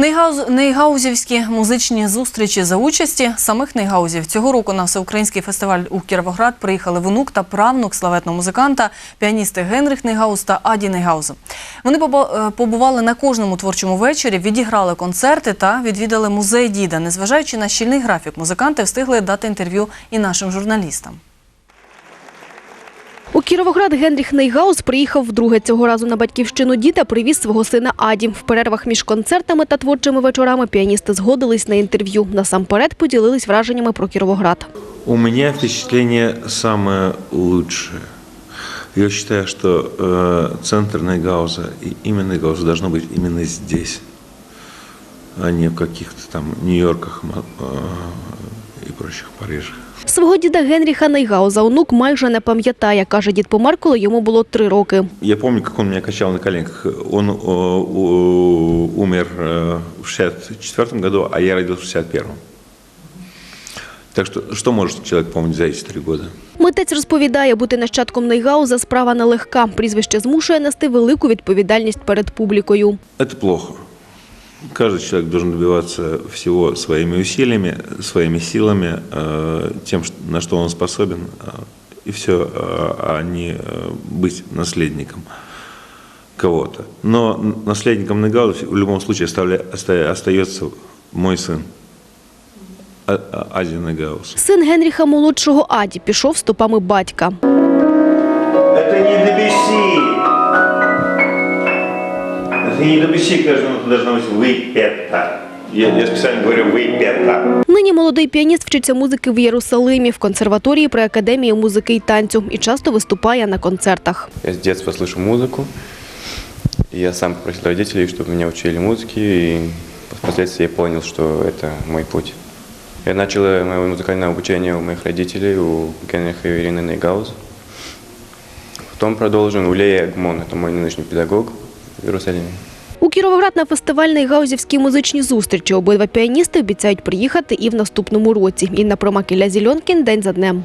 Нейгауз, нейгаузівські музичні зустрічі за участі самих нейгаузів. Цього року на всеукраїнський фестиваль у Кіровоград приїхали внук та правнук славетного музиканта, піаністи Генрих Нейгауз та Аді Нейгауз. Вони е, побували на кожному творчому вечорі, відіграли концерти та відвідали музей діда. Незважаючи на щільний графік, музиканти встигли дати інтерв'ю і нашим журналістам. У Кіровоград Генріх Нейгаус приїхав вдруге. Цього разу на батьківщину діда привіз свого сина Аді. В перервах між концертами та творчими вечорами піаністи згодились на інтерв'ю. Насамперед поділились враженнями про Кіровоград. У меня впечатление самое лучшее. Я считаю, что э, центр Найгауза и имя Найгауза должно быть именно здесь, а не в каких-то там Нью-Йорках ма- э, и прочих Парижах. Свого діда Генріха Нейгауза онук майже не пам'ятає. Каже, дід помер, коли йому було три роки. Я помню, как он меня качал на коленках. Он э, у- умер э, в 64 году, а я родился в 61 Так что, что может человек помнить за эти три года? Митець розповідає, бути нащадком Нейгауза справа нелегка. Прізвище змушує нести велику відповідальність перед публікою. Это плохо. Каждый человек должен добиваться всего своими усилиями, своими силами, э, тем, ш- на что он способен, э, и все, а не э, быть наследником кого-то. Но н- наследником Негауза в любом случае оставля- оста- остается мой сын, А- А- Ади Негаус. Син Генріха молодшого Аді пішов стопами батька. Это не Дебюсси. Это не Дебюсси, каждая нота должна быть выпета. Я, я специально говорю выпета. Нині молодий піаніст вчиться музики в Єрусалимі в консерваторії при академії музики і танцю і часто виступає на концертах. Я с детства слышу музыку. И я сам попросил родителей, чтобы меня учили музыке, и впоследствии я понял, что это мой путь. Я начал э, мое музыкальное обучение у моих родителей, у Генриха и Ирины Нейгауза. Потом продолжил у Леи Агмон, это мой нынешний педагог в Єрусалімі. У Кіровоград на фестивальний гаузівській музичні зустрічі обидва піаністи обіцяють приїхати і в наступному році. Інна Промакіля Зільонкін. День за днем.